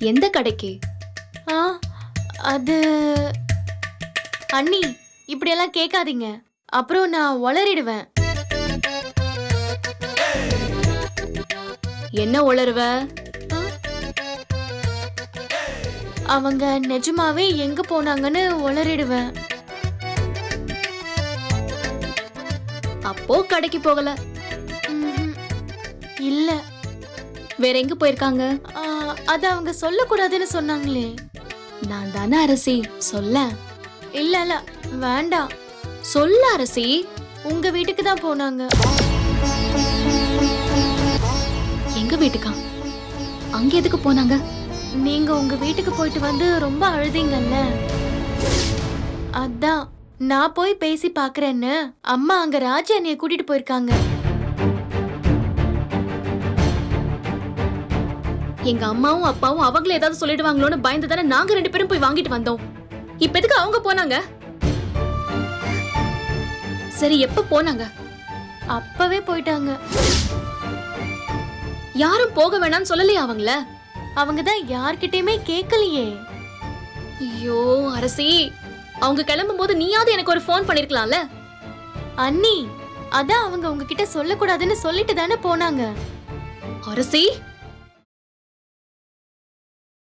எந்த கடைக்கு? ஆ அது அண்ணி இப்படியெல்லாம் கேட்காதீங்க. அப்புறம் நான் உளறிடுவேன். என்ன உளருவ? அவங்க நிஜமாவே எங்க போனாங்கன்னு உளறிடுவேன். அப்போ கடைக்கு போகல. இல்ல. வேற எங்க போயிருக்காங்க? அது அவங்க சொல்லக்கூடாதுன்னு சொன்னாங்களே. நான் தானே அரசி சொல்ல. இல்ல இல்ல வேண்டாம். சொல்ல அரசி. உங்க வீட்டுக்கு தான் போனாங்க. எங்க வீட்டுக்கா? அங்க எதுக்கு போனாங்க? நீங்க உங்க வீட்டுக்கு போயிட்டு வந்து ரொம்ப அழுதீங்கல்ல. அதான் நான் போய் பேசி பாக்குறேன்னு அம்மா அங்க ராஜி அண்ணிய கூட்டிட்டு போயிருக்காங்க. எங்க அம்மாவும் அப்பாவும் அவங்கள ஏதாவது சொல்லிடுவாங்களோன்னு பயந்து தானே நாங்க ரெண்டு பேரும் போய் வாங்கிட்டு வந்தோம். இப்ப எதுக்கு அவங்க போனாங்க? சரி எப்ப போனாங்க? அப்பவே போயிட்டாங்க. யாரும் போக வேணாம்னு சொல்லலையா அவங்கள? அவங்க தான் யார்கிட்டயுமே கேட்கலையே ஐயோ அரசி. அவங்க கிளம்பும் போது நீயாவது எனக்கு ஒரு ஃபோன் பண்ணிருக்கலாம்ல? அண்ணி அதான் அவங்க உங்ககிட்ட சொல்லக்கூடாதுன்னு சொல்லிட்டு தானே போனாங்க. அரசி?